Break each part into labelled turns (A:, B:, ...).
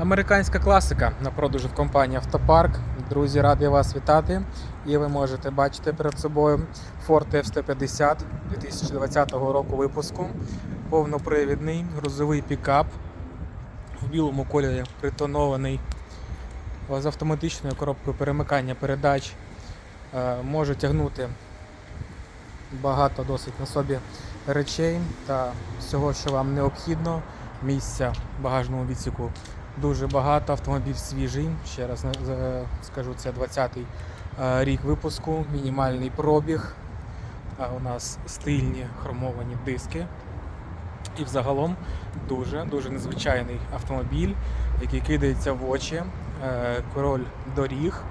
A: Американська класика на продажу в компанії Автопарк. Друзі, радий вас вітати. І ви можете бачити перед собою Ford F-150 2020 року випуску. Повнопривідний грузовий пікап в білому кольорі притонований з автоматичною коробкою перемикання передач. Е, Може тягнути багато досить на собі речей та всього, що вам необхідно. Місця в багажному відсіку дуже багато. Автомобіль свіжий. Ще раз скажу, це 20-й е, рік випуску, мінімальний пробіг. У нас стильні хромовані диски. І взагалом дуже дуже незвичайний автомобіль, який кидається в очі. Е, Король доріг.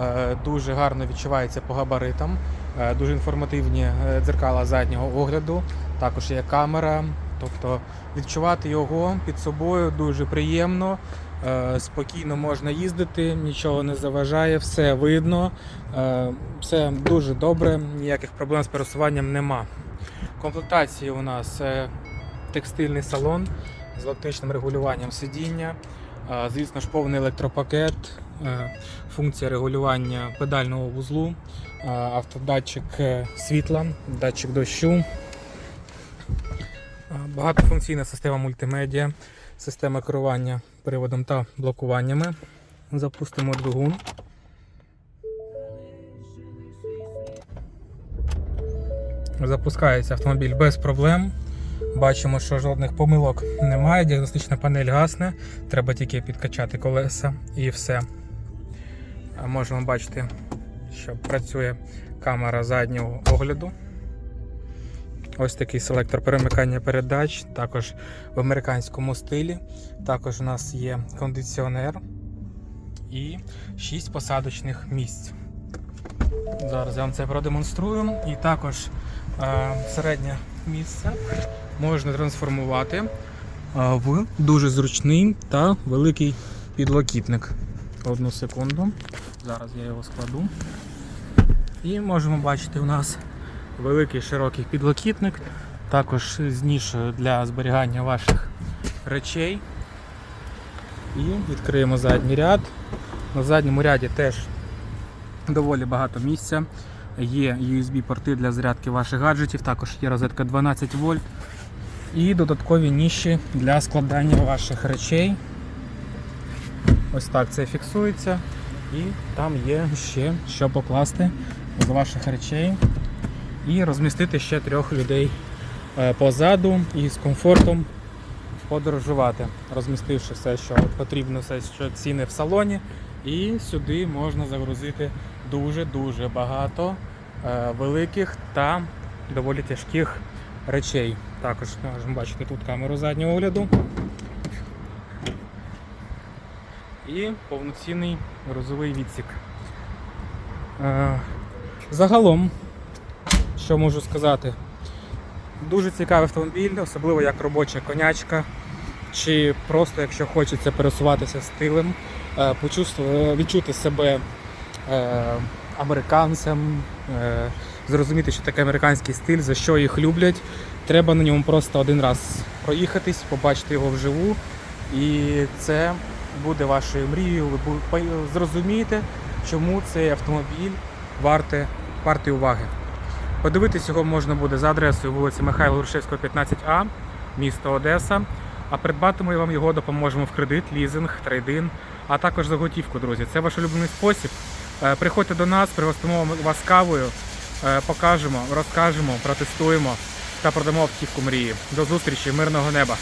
A: Е, Дуже гарно відчувається по габаритам. Е, Дуже інформативні е, дзеркала заднього огляду. Також є камера. Тобто відчувати його під собою дуже приємно. Е, Спокійно можна їздити, нічого не заважає, все видно. Е, Все дуже добре, ніяких проблем з пересуванням нема. Комплектації у нас е, текстильний салон з електричним регулюванням сидіння. Звісно ж, повний електропакет, функція регулювання педального вузлу, автодатчик світла, датчик дощу. Багатофункційна система мультимедіа, система керування приводом та блокуваннями. Запустимо двигун. Запускається автомобіль без проблем. Бачимо, що жодних помилок немає. Діагностична панель гасне. Треба тільки підкачати колеса і все. Можемо бачити, що працює камера заднього огляду. Ось такий селектор перемикання передач, також в американському стилі. Також у нас є кондиціонер і 6 посадочних місць. Зараз я вам це продемонструю. І також е, середнє місце можна трансформувати е, в дуже зручний та великий підлокітник. Одну секунду. Зараз я його складу. І можемо бачити у нас великий широкий підлокітник, також з нішою для зберігання ваших речей. І відкриємо задній ряд. На задньому ряді теж доволі багато місця. Є USB-порти для зарядки ваших гаджетів, також є розетка 12 вольт і додаткові ніші для складання ваших речей. Ось так це фіксується. І там є ще що покласти з ваших речей і розмістити ще трьох людей е, позаду і з комфортом подорожувати, розмістивши все, що потрібно, все, що ціни в салоні. І сюди можна загрузити дуже-дуже багато е, великих та доволі тяжких речей. Також можемо бачити тут камеру заднього огляду. І повноцінний грузовий відсік. Е, Загалом, що можу сказати, дуже цікавий автомобіль, особливо як робоча конячка, чи просто якщо хочеться пересуватися стилем, е, відчути себе е, американцем, е, зрозуміти, що таке американський стиль, за що їх люблять. Треба на ньому просто один раз проїхатись, побачити його вживу. І це буде вашою мрією. Ви зрозумієте, чому цей автомобіль вартий, вартий уваги. Подивитись його можна буде за адресою вулиці Михайла Грушевського, 15А, місто Одеса. А придбати ми вам його допоможемо в кредит, лізинг, трейдин, а також за готівку, друзі. Це ваш улюблений спосіб. Е, Приходьте до нас, пригостимо вас кавою, е, покажемо, розкажемо, протестуємо та продамо автівку мрії. До зустрічі, мирного неба!